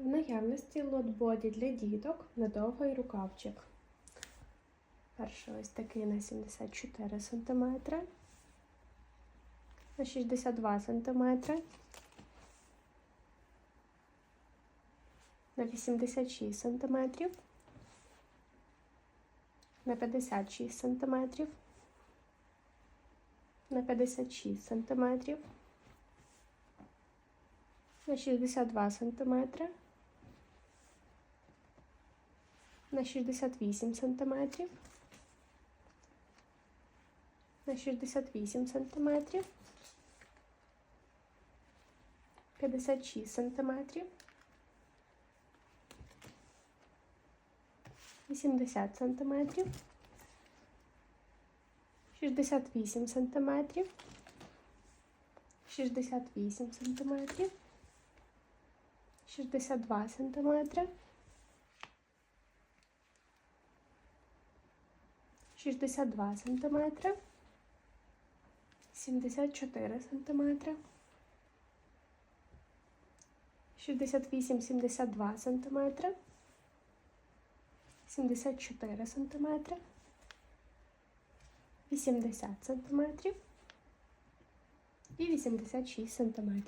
В наявності лот-боді для діток на довгий рукавчик. Перший ось такий на 74 см, на 62 см, на 86 см, на 56 см, на 56 см, на 62 см, на 68 см, на 68 см, 56 см, 80 см, 68 см, 68 см, 62 см, 62 см, 74 см, 68-72 см, 74 см, 80 см і 86 см.